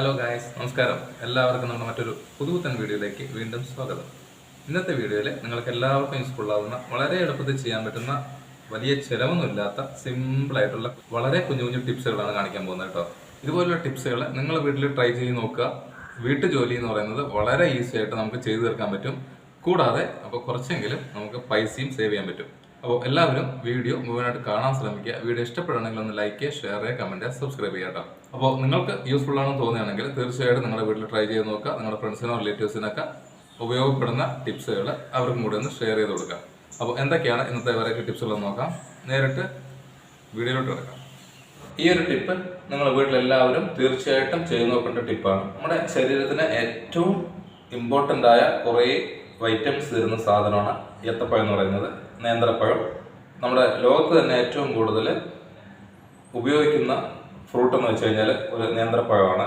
Hello guys നമസ്കാരം. എല്ലാവർക്കും നമ്മുടെ മറ്റൊരു പുതുപുത്തൻ വീഡിയോയിലേക്ക് വീണ്ടും സ്വാഗതം. ഇന്നത്തെ വീഡിയോയിൽ നിങ്ങൾക്ക് എല്ലാവർക്കും യൂസ്ഫുൾ ആവുന്ന വളരെ എളുപ്പത്തിൽ ചെയ്യാൻ പറ്റുന്ന വലിയ ചിലവൊന്നുമില്ലാത്ത സിമ്പിൾ ആയിട്ടുള്ള വളരെ കുഞ്ഞു കുഞ്ഞു ടിപ്സുകളാണ് കാണിക്കാൻ പോകുന്നത് കേട്ടോ. ഇതുപോലുള്ള ടിപ്സുകൾ നിങ്ങൾ വീട്ടിൽ ട്രൈ ചെയ്ത് നോക്കുക. വീട്ടു ജോലി എന്ന് പറയുന്നത് വളരെ ഈസി ആയിട്ട് നമുക്ക് ചെയ്തു തീർക്കാൻ പറ്റും. കൂടാതെ അപ്പോൾ കുറച്ചെങ്കിലും നമുക്ക് പൈസയും സേവ് ചെയ്യാൻ പറ്റും. അപ്പോൾ എല്ലാവരും വീഡിയോ മുഴുവനായിട്ട് കാണാൻ ശ്രമിക്കുക. വീഡിയോ ഇഷ്ടപ്പെടുകയാണെങ്കിൽ ഒന്ന് ലൈക്ക് ചെയ്യുക ഷെയർ ചെയ്യുക കമന്റ് ചെയ്യുക സബ്സ്ക്രൈബ് ചെയ്യാം കേട്ടോ. അപ്പോൾ നിങ്ങൾക്ക് യൂസ്ഫുൾ ആണെന്ന് തോന്നുകയാണെങ്കിൽ തീർച്ചയായിട്ടും നിങ്ങളുടെ വീട്ടിൽ ട്രൈ ചെയ്ത് നോക്കുക. നിങ്ങളുടെ ഫ്രണ്ട്സിനോ റിലേറ്റീവ്സിനൊക്കെ ഉപയോഗപ്പെടുന്ന ടിപ്സുകൾ അവർക്കും കൂടി ഒന്ന് ഷെയർ ചെയ്ത് കൊടുക്കുക. അപ്പോൾ എന്തൊക്കെയാണ് ഇന്നത്തെ വെറൈറ്റി ടിപ്സുകൾ നോക്കാം. നേരിട്ട് വീഡിയോയിലോട്ട് കിടക്കാം. ഈ ഒരു ടിപ്പ് നിങ്ങൾ വീട്ടിലെല്ലാവരും തീർച്ചയായിട്ടും ചെയ്തു നോക്കേണ്ട ടിപ്പാണ് നമ്മുടെ ശരീരത്തിന് ഏറ്റവും ഇമ്പോർട്ടന്റ് ആയ കുറേ വൈറ്റമിൻസ് തരുന്ന സാധനമാണ് ഏത്തപ്പഴം എന്ന് പറയുന്നത്. നേന്ത്രപ്പഴം. നമ്മുടെ ലോകത്ത് തന്നെ ഏറ്റവും കൂടുതൽ ഉപയോഗിക്കുന്ന ഫ്രൂട്ട് എന്ന് വെച്ച് കഴിഞ്ഞാൽ ഒരു നേന്ത്രപ്പഴമാണ്.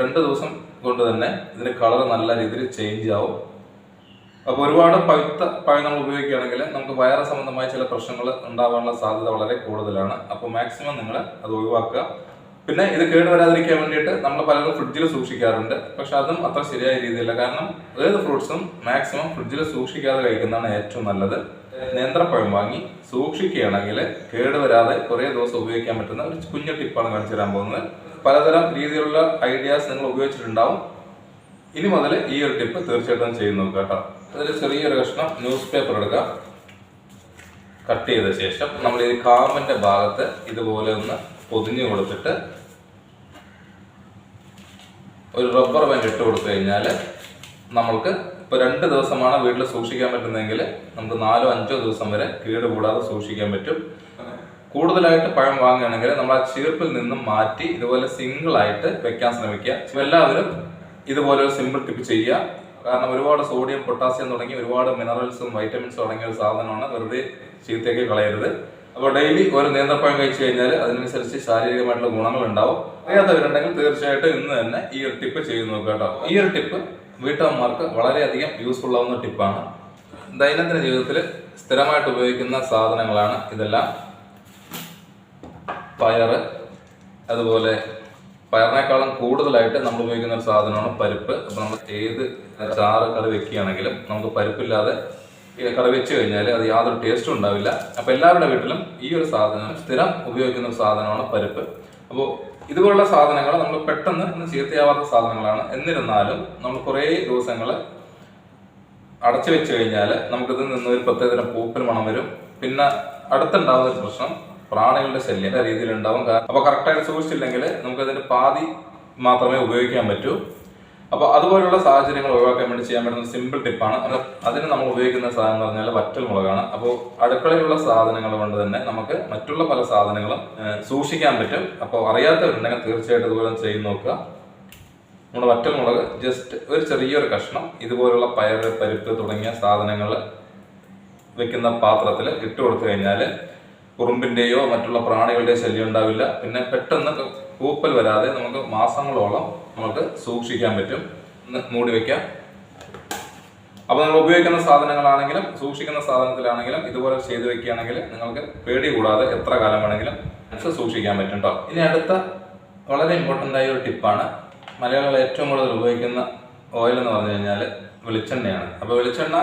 രണ്ട് ദിവസം കൊണ്ട് തന്നെ ഇതിന് കളർ നല്ല രീതിയിൽ ചേഞ്ച് ആവും. അപ്പോൾ ഒരുപാട് പഴുത്ത പഴം നമ്മൾ ഉപയോഗിക്കുകയാണെങ്കിൽ നമുക്ക് വയറ് സംബന്ധമായ ചില പ്രശ്നങ്ങൾ ഉണ്ടാവാനുള്ള സാധ്യത വളരെ കൂടുതലാണ്. അപ്പോൾ മാക്സിമം നിങ്ങൾ അത് ഒഴിവാക്കുക. പിന്നെ ഇത് കേട് വരാതിരിക്കാൻ വേണ്ടിയിട്ട് നമ്മൾ പലരും ഫ്രിഡ്ജിൽ സൂക്ഷിക്കാറുണ്ട്. പക്ഷെ അതും അത്ര ശരിയായ രീതിയില്ല. കാരണം ഏത് ഫ്രൂട്ട്സും മാക്സിമം ഫ്രിഡ്ജിൽ സൂക്ഷിക്കാതെ കഴിക്കുന്നതാണ് ഏറ്റവും നല്ലത്. നേന്ത്രപ്പഴം വാങ്ങി സൂക്ഷിക്കുകയാണെങ്കിൽ കേട് വരാതെ കുറേ ദിവസം ഉപയോഗിക്കാൻ പറ്റുന്ന ഒരു കുഞ്ഞു ടിപ്പാണ് കാണിച്ചു തരാൻ പോകുന്നത്. പലതരം രീതിയിലുള്ള ഐഡിയാസ് നിങ്ങൾ ഉപയോഗിച്ചിട്ടുണ്ടാവും. ഇനി മുതൽ ഈ ഒരു ടിപ്പ് തീർച്ചയായിട്ടും ചെയ്ത് നോക്കുക കേട്ടോ. അതിൽ ചെറിയൊരു കഷ്ണം ന്യൂസ് പേപ്പർ എടുക്കുക കട്ട് ചെയ്ത ശേഷം നമ്മൾ ഈ കാമ്പിന്റെ ഭാഗത്ത് ഇതുപോലെ ഒന്ന് പൊതിഞ്ഞു കൊടുത്തിട്ട് ഒരു റബ്ബർ ബാൻഡ് ഇട്ട് കൊടുത്തു കഴിഞ്ഞാൽ നമ്മൾക്ക് ഇപ്പോൾ രണ്ട് ദിവസമാണ് വീട്ടിൽ സൂക്ഷിക്കാൻ പറ്റുന്നതെങ്കിൽ നമുക്ക് നാലോ അഞ്ചോ ദിവസം വരെ കേട് കൂടാതെ സൂക്ഷിക്കാൻ പറ്റും. കൂടുതലായിട്ട് പഴം വാങ്ങുകയാണെങ്കിൽ നമ്മൾ ആ ചീർപ്പിൽ നിന്നും മാറ്റി ഇതുപോലെ സിംഗിൾ ആയിട്ട് വെക്കാൻ ശ്രമിക്കുക. എല്ലാവരും ഇതുപോലെ ഒരു സിമ്പിൾ ടിപ്പ് ചെയ്യുക. കാരണം ഒരുപാട് സോഡിയം പൊട്ടാസ്യം തുടങ്ങി ഒരുപാട് മിനറൽസും വൈറ്റമിൻസും അടങ്ങിയ ഒരു സാധനമാണ് വെറുതെ ചീത്തേക്ക് കളയരുത്. അപ്പോൾ ഡെയിലി ഒരു നേന്ത്രപ്പഴം കഴിച്ചു കഴിഞ്ഞാൽ അതിനനുസരിച്ച് ശാരീരികമായിട്ടുള്ള ഗുണങ്ങൾ ഉണ്ടാവും അറിയാത്തവരുണ്ടെങ്കിൽ തീർച്ചയായിട്ടും ഇന്ന് തന്നെ ഈ ഒരു ടിപ്പ് ചെയ്ത് നോക്കുക കേട്ടോ. ഈ ഒരു ടിപ്പ് വീട്ടമ്മമാർക്ക് വളരെയധികം യൂസ്ഫുൾ ആവുന്ന ടിപ്പാണ് ദൈനംദിന ജീവിതത്തിൽ സ്ഥിരമായിട്ട് ഉപയോഗിക്കുന്ന സാധനങ്ങളാണ് ഇതെല്ലാം. പയർ അതുപോലെ പയറിനേക്കാളും കൂടുതലായിട്ട് നമ്മൾ ഉപയോഗിക്കുന്ന ഒരു സാധനമാണ് പരിപ്പ്. അപ്പോൾ നമ്മൾ ഏത് ചാറ് കറി വെക്കുകയാണെങ്കിലും നമുക്ക് പരിപ്പില്ലാതെ കറി വെച്ച് കഴിഞ്ഞാൽ അത് യാതൊരു ടേസ്റ്റും ഉണ്ടാവില്ല. അപ്പോൾ എല്ലാവരുടെ വീട്ടിലും ഈ ഒരു സാധനം സ്ഥിരം ഉപയോഗിക്കുന്ന ഒരു സാധനമാണ് പരിപ്പ്. അപ്പോൾ ഇതുപോലുള്ള സാധനങ്ങൾ നമ്മൾ പെട്ടെന്ന് ഇന്ന് ചീത്തയാവാത്ത സാധനങ്ങളാണ്. എന്നിരുന്നാലും നമ്മൾ കുറേ ദിവസങ്ങൾ അടച്ചു വെച്ച് കഴിഞ്ഞാൽ നമുക്കിതിൽ നിന്ന് ഒരു പ്രത്യേകതരം പൂപ്പൽ മണം വരും. പിന്നെ അടുത്തുണ്ടാവുന്ന ഒരു പ്രശ്നം പ്രാണികളുടെ ശല്യം രീതിയിൽ ഉണ്ടാവും അപ്പൊ കറക്റ്റായിട്ട് സൂക്ഷിച്ചില്ലെങ്കിൽ നമുക്ക് അതിന്റെ പാതി മാത്രമേ ഉപയോഗിക്കാൻ പറ്റൂ. അപ്പൊ അതുപോലുള്ള സാഹചര്യങ്ങൾ ഒഴിവാക്കാൻ വേണ്ടി ചെയ്യാൻ പറ്റുന്ന സിമ്പിൾ ടിപ്പാണ് അതിന് നമ്മൾ ഉപയോഗിക്കുന്ന സാധനം എന്ന് പറഞ്ഞാൽ വറ്റൽ മുളകാണ്. അപ്പോൾ അടുക്കളയിലുള്ള സാധനങ്ങൾ കൊണ്ട് തന്നെ നമുക്ക് മറ്റുള്ള പല സാധനങ്ങളും സൂക്ഷിക്കാൻ പറ്റും. അപ്പോൾ അറിയാത്തവരുണ്ടെങ്കിൽ തീർച്ചയായിട്ടും ഇതുപോലെ ചെയ്ത് നോക്കുക. നമ്മുടെ വറ്റൽ മുളക് ജസ്റ്റ് ഒരു ചെറിയൊരു കഷ്ണം ഇതുപോലുള്ള പയർ പരിപ്പ് തുടങ്ങിയ സാധനങ്ങൾ വെക്കുന്ന പാത്രത്തിൽ ഇട്ട് കൊടുത്തു കഴിഞ്ഞാൽ ഉറുമ്പിന്റെയോ മറ്റുള്ള പ്രാണികളുടെയോ ശല്യം ഉണ്ടാവില്ല. പിന്നെ പെട്ടെന്ന് പൂപ്പൽ വരാതെ നമുക്ക് മാസങ്ങളോളം നമുക്ക് സൂക്ഷിക്കാൻ പറ്റും. മൂടി വയ്ക്കാം അപ്പോൾ നിങ്ങൾ ഉപയോഗിക്കുന്ന സാധനങ്ങളാണെങ്കിലും സൂക്ഷിക്കുന്ന സാധനത്തിലാണെങ്കിലും ഇതുപോലെ ചെയ്തു വെക്കുകയാണെങ്കിൽ നിങ്ങൾക്ക് പേടി കൂടാതെ എത്ര കാലം വേണമെങ്കിലും സൂക്ഷിക്കാൻ പറ്റും കേട്ടോ ഇനി അടുത്ത വളരെ ഇമ്പോർട്ടന്റ് ആയ ഒരു ടിപ്പാണ് മലയാളികൾ ഏറ്റവും കൂടുതൽ ഉപയോഗിക്കുന്ന ഓയിൽ എന്ന് പറഞ്ഞു കഴിഞ്ഞാൽ വെളിച്ചെണ്ണയാണ്. അപ്പോൾ വെളിച്ചെണ്ണ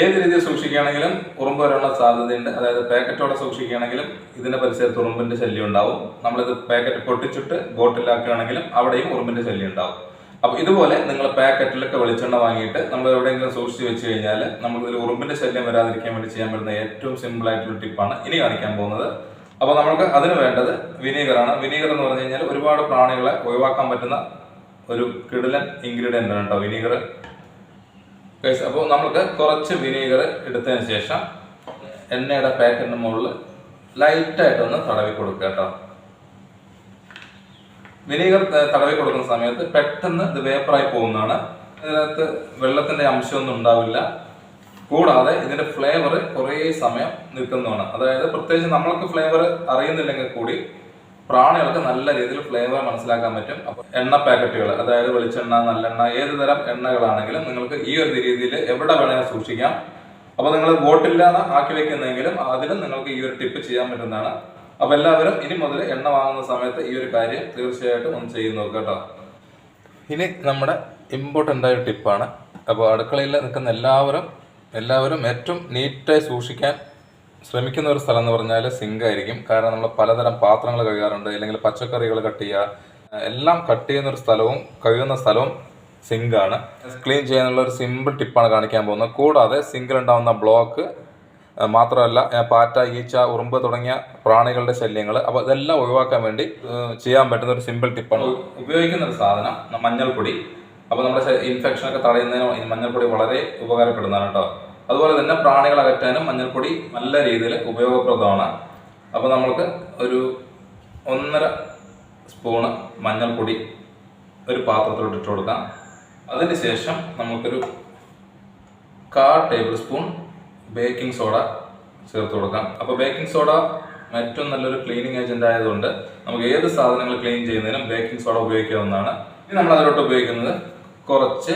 ഏത് രീതിയിൽ സൂക്ഷിക്കുകയാണെങ്കിലും ഉറുമ്പ് വരാനുള്ള സാധ്യതയുണ്ട്. അതായത് പാക്കറ്റോടെ സൂക്ഷിക്കുകയാണെങ്കിലും ഇതിന്റെ പരിസരത്ത് ഉറുമ്പിന്റെ ശല്യം ഉണ്ടാവും. നമ്മളിത് പാക്കറ്റ് പൊട്ടിച്ചിട്ട് ബോട്ടിലാക്കുകയാണെങ്കിലും അവിടെയും ഉറുമ്പിന്റെ ശല്യം ഉണ്ടാവും. അപ്പൊ ഇതുപോലെ നിങ്ങൾ പാക്കറ്റിലൊക്കെ വെളിച്ചെണ്ണ വാങ്ങിയിട്ട് നമ്മൾ എവിടെയെങ്കിലും സൂക്ഷിച്ച് വെച്ച് കഴിഞ്ഞാൽ നമുക്ക് ഇതിൽ ഉറുമ്പിന്റെ ശല്യം വരാതിരിക്കാൻ വേണ്ടി ചെയ്യാൻ പറ്റുന്ന ഏറ്റവും സിമ്പിൾ ആയിട്ടുള്ള ടിപ്പാണ് ഇനി കാണിക്കാൻ പോകുന്നത്. അപ്പോൾ നമുക്ക് അതിന് വേണ്ടത് വിനീഗറാണ്. വിനീഗർ എന്ന് പറഞ്ഞു കഴിഞ്ഞാൽ ഒരുപാട് പ്രാണികളെ ഒഴിവാക്കാൻ പറ്റുന്ന ഒരു കിടിലൻ ഇൻഗ്രീഡിയന്റ് ആണ് കേട്ടോ വിനീഗർ. അപ്പോൾ നമുക്ക് കുറച്ച് വിനീഗർ എടുത്തതിന് ശേഷം എണ്ണയുടെ പാക്കറ്റിന് മുകളിൽ ലൈറ്റായിട്ടൊന്ന് തടവി കൊടുക്കുക കേട്ടോ. വിനീഗർ തടവി കൊടുക്കുന്ന സമയത്ത് പെട്ടെന്ന് ഇത് വേപ്പറായി പോകുന്നതാണ്. ഇതിനകത്ത് വെള്ളത്തിന്റെ അംശമൊന്നും ഉണ്ടാവില്ല. കൂടാതെ ഇതിന്റെ ഫ്ലേവർ കുറേ സമയം നിൽക്കുന്നതാണ്. അതായത് പ്രത്യേകിച്ച് നമ്മൾക്ക് ഫ്ലേവർ അറിയുന്നില്ലെങ്കിൽ കൂടി പ്രാണികൾക്ക് നല്ല രീതിയിൽ ഫ്ലേവർ മനസ്സിലാക്കാൻ പറ്റും. അപ്പൊ എണ്ണ പാക്കറ്റുകൾ അതായത് വെളിച്ചെണ്ണ നല്ലെണ്ണ ഏത് തരം എണ്ണകളാണെങ്കിലും നിങ്ങൾക്ക് ഈ ഒരു രീതിയിൽ എവിടെ വേണമെങ്കിലും സൂക്ഷിക്കാം. അപ്പൊ നിങ്ങൾ ബോട്ടില്ലാതെ ആക്കി വെക്കുന്നെങ്കിലും അതിലും നിങ്ങൾക്ക് ഈ ഒരു ടിപ്പ് ചെയ്യാൻ പറ്റുന്നതാണ്. അപ്പൊ എല്ലാവരും ഇനി മുതൽ എണ്ണ വാങ്ങുന്ന സമയത്ത് ഈ ഒരു കാര്യം തീർച്ചയായിട്ടും ഒന്ന് നോക്കുക കേട്ടോ. ഇനി നമ്മുടെ ഇമ്പോർട്ടന്റ് ആയ ടിപ്പാണ്. അപ്പോൾ അടുക്കളയിൽ നിൽക്കുന്ന എല്ലാവരും എല്ലാവരും ഏറ്റവും നീറ്റായി സൂക്ഷിക്കാൻ ശ്രമിക്കുന്ന ഒരു സ്ഥലം എന്ന് പറഞ്ഞാൽ സിങ്ക് ആയിരിക്കും കാരണം നമ്മൾ പലതരം പാത്രങ്ങൾ കഴുകാറുണ്ട് അല്ലെങ്കിൽ പച്ചക്കറികൾ കട്ട് ചെയ്യുക. എല്ലാം കട്ട് ചെയ്യുന്ന ഒരു സ്ഥലവും കഴുകുന്ന സ്ഥലവും സിങ്കാണ്. ക്ലീൻ ചെയ്യാനുള്ള ഒരു സിമ്പിൾ ടിപ്പാണ് കാണിക്കാൻ പോകുന്നത്. കൂടാതെ സിങ്കിൽ ഉണ്ടാകുന്ന ബ്ലോക്ക് മാത്രമല്ല പാറ്റ ഈച്ച ഉറുമ്പ് തുടങ്ങിയ പ്രാണികളുടെ ശല്യങ്ങൾ അപ്പോൾ ഇതെല്ലാം ഒഴിവാക്കാൻ വേണ്ടി ചെയ്യാൻ പറ്റുന്ന ഒരു സിമ്പിൾ ടിപ്പാണ്. ഉപയോഗിക്കുന്ന ഒരു സാധനം മഞ്ഞൾപ്പൊടി. അപ്പോൾ നമ്മുടെ ഇൻഫെക്ഷൻ ഒക്കെ തടയുന്നതിന് ഈ മഞ്ഞൾപ്പൊടി വളരെ ഉപകാരപ്പെടുന്നതാണ് കേട്ടോ. അതുപോലെ തന്നെ പ്രാണികൾ അകറ്റാനും മഞ്ഞൾപ്പൊടി നല്ല രീതിയിൽ ഉപയോഗപ്രദമാണ്. അപ്പോൾ നമ്മൾക്ക് ഒരു ഒന്നര സ്പൂണ് മഞ്ഞൾപ്പൊടി ഒരു പാത്രത്തിലോട്ട് ഇട്ട് കൊടുക്കാം. അതിന് ശേഷം നമുക്കൊരു കാ ടേബിൾ സ്പൂൺ ബേക്കിംഗ് സോഡ ചേർത്ത് കൊടുക്കാം. അപ്പോൾ ബേക്കിംഗ് സോഡ ഏറ്റവും നല്ലൊരു ക്ലീനിങ് ഏജന്റ് ആയതുകൊണ്ട് നമുക്ക് ഏത് സാധനങ്ങൾ ക്ലീൻ ചെയ്യുന്നതിനും ബേക്കിംഗ് സോഡ ഉപയോഗിക്കാവുന്നതാണ്. ഇനി നമ്മൾ അതിലോട്ട് ഉപയോഗിക്കുന്നത് കുറച്ച്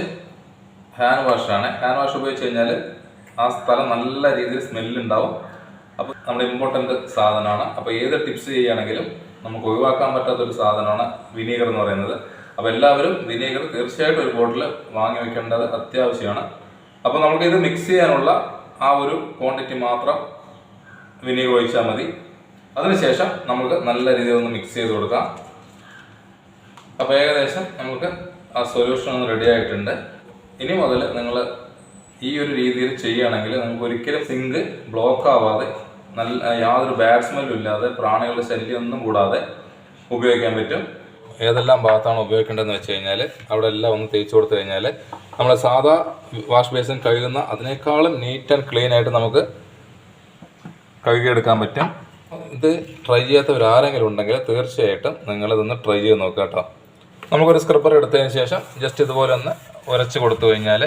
ഹാൻഡ് വാഷാണ്. ഹാൻഡ് വാഷ് ഉപയോഗിച്ച് കഴിഞ്ഞാൽ ആ സ്ഥലം നല്ല രീതിയിൽ സ്മെല്ലുണ്ടാവും അപ്പോൾ നമ്മുടെ ഇമ്പോർട്ടന്റ് സാധനമാണ്. അപ്പോൾ ഏത് ടിപ്സ് ചെയ്യുകയാണെങ്കിലും നമുക്ക് ഒഴിവാക്കാൻ പറ്റാത്ത ഒരു സാധനമാണ് വിനീഗർ എന്ന് പറയുന്നത്. അപ്പോൾ എല്ലാവരും വിനീഗർ തീർച്ചയായിട്ടും ഒരു ബോട്ടിൽ വാങ്ങി വെക്കേണ്ടത് അത്യാവശ്യമാണ്. അപ്പോൾ നമുക്ക് ഇത് മിക്സ് ചെയ്യാനുള്ള ആ ഒരു ക്വാണ്ടിറ്റി മാത്രം വിനീഗർ ഒഴിച്ചാൽ മതി. അതിനുശേഷം നമുക്ക് നല്ല രീതിയിൽ ഒന്ന് മിക്സ് ചെയ്ത് കൊടുക്കാം. അപ്പോൾ ഏകദേശം നമുക്ക് ആ സൊല്യൂഷൻ ഒന്ന് റെഡി ആയിട്ടുണ്ട്. ഇനി മുതൽ നിങ്ങൾ ഈ ഒരു രീതിയിൽ ചെയ്യുകയാണെങ്കിൽ നമുക്ക് ഒരിക്കലും സിങ്ക് ബ്ലോക്ക് ആവാതെ നല്ല യാതൊരു ബാഡ് ഇല്ലാതെ പ്രാണികളുടെ ശല്യമൊന്നും കൂടാതെ ഉപയോഗിക്കാൻ പറ്റും. ഏതെല്ലാം ഭാഗത്താണ് ഉപയോഗിക്കേണ്ടതെന്ന് വെച്ച് കഴിഞ്ഞാൽ അവിടെ എല്ലാം ഒന്ന് തേച്ച് കൊടുത്തു കഴിഞ്ഞാൽ നമ്മൾ സാധാ വാഷ് ബേസിൻ കഴുകുന്ന അതിനേക്കാളും നീറ്റ് ആൻഡ് ക്ലീൻ ആയിട്ട് നമുക്ക് കഴുകിയെടുക്കാൻ പറ്റും. ഇത് ട്രൈ ചെയ്യാത്തവർ ആരെങ്കിലും ഉണ്ടെങ്കിൽ തീർച്ചയായിട്ടും നിങ്ങളിതൊന്ന് ട്രൈ ചെയ്ത് നോക്കുക കേട്ടോ. നമുക്കൊരു സ്ക്രബ്ബർ എടുത്തതിന് ശേഷം ജസ്റ്റ് ഇതുപോലെ ഒന്ന് ഉരച്ച് കൊടുത്തു കഴിഞ്ഞാൽ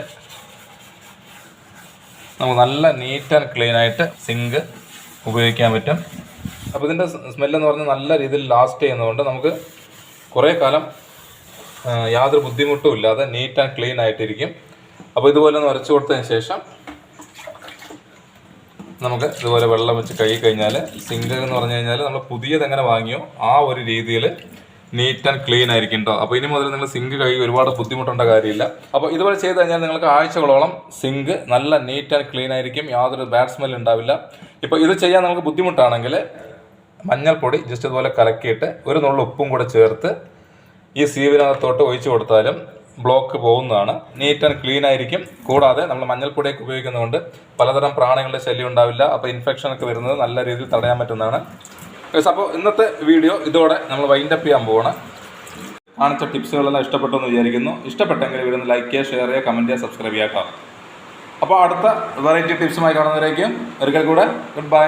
നമുക്ക് നല്ല നീറ്റ് ആൻഡ് ക്ലീൻ ആയിട്ട് സിങ്ക് ഉപയോഗിക്കാൻ പറ്റും. അപ്പോൾ ഇതിന്റെ സ്മെല്ലെന്ന് പറഞ്ഞാൽ നല്ല രീതിയിൽ ലാസ്റ്റ് ചെയ്യുന്നതുകൊണ്ട് നമുക്ക് കുറേ കാലം യാതൊരു ബുദ്ധിമുട്ടും ഇല്ലാതെ നീറ്റ് ആൻഡ് ക്ലീൻ ആയിട്ടിരിക്കും. അപ്പോൾ ഇതുപോലെ ഒന്ന് വരച്ചു കൊടുത്തതിന് ശേഷം നമുക്ക് ഇതുപോലെ വെള്ളം വെച്ച് കഴുകി കഴിഞ്ഞാൽ സിങ്ക് എന്ന് പറഞ്ഞു കഴിഞ്ഞാൽ നമ്മൾ പുതിയത് എങ്ങനെ വാങ്ങിയോ ആ ഒരു രീതിയിൽ നീറ്റ് ആൻഡ് ക്ലീൻ ആയിരിക്കും കേട്ടോ അപ്പോൾ ഇനി മുതൽ നിങ്ങൾ സിങ്ക് കഴുകി ഒരുപാട് ബുദ്ധിമുട്ടേണ്ട കാര്യമില്ല. അപ്പോൾ ഇതുപോലെ ചെയ്ത് കഴിഞ്ഞാൽ നിങ്ങൾക്ക് ആഴ്ചകളോളം സിങ്ക് നല്ല നീറ്റ് ആൻഡ് ക്ലീൻ ആയിരിക്കും. യാതൊരു ബാഡ് സ്മെൽ ഉണ്ടാവില്ല. ഇപ്പോൾ ഇത് ചെയ്യാൻ നമുക്ക് ബുദ്ധിമുട്ടാണെങ്കിൽ മഞ്ഞൾപ്പൊടി ജസ്റ്റ് ഇതുപോലെ കലക്കിയിട്ട് ഒരു നുള്ളു ഉപ്പും കൂടെ ചേർത്ത് ഈ സീവിനകത്തോട്ട് ഒഴിച്ചു കൊടുത്താലും ബ്ലോക്ക് പോകുന്നതാണ്. നീറ്റ് ആൻഡ് ക്ലീൻ ആയിരിക്കും. കൂടാതെ നമ്മൾ മഞ്ഞൾപ്പൊടിയൊക്കെ ഉപയോഗിക്കുന്നതുകൊണ്ട് പലതരം പ്രാണികളുടെ ശല്യം ഉണ്ടാവില്ല. അപ്പോൾ ഇൻഫെക്ഷൻ ഒക്കെ വരുന്നത് നല്ല രീതിയിൽ തടയാൻ പറ്റുന്നതാണ്. അപ്പോൾ ഇന്നത്തെ വീഡിയോ ഇതോടെ നമ്മൾ വൈൻഡപ്പ് ചെയ്യാൻ പോവാണ്. കാണിച്ച ടിപ്സുകളെല്ലാം ഇഷ്ടപ്പെട്ടു എന്ന് വിചാരിക്കുന്നു. ഇഷ്ടപ്പെട്ടെങ്കിൽ ഒന്ന് ലൈക്ക് ചെയ്യുക ഷെയർ ചെയ്യുക കമന്റ് ചെയ്യുക സബ്സ്ക്രൈബ് ചെയ്യാം അപ്പോൾ അടുത്ത വെറൈറ്റി ടിപ്സുമായി കാണുന്നവരേക്കും ഒരിക്കൽ കൂടെ ഗുഡ് ബൈ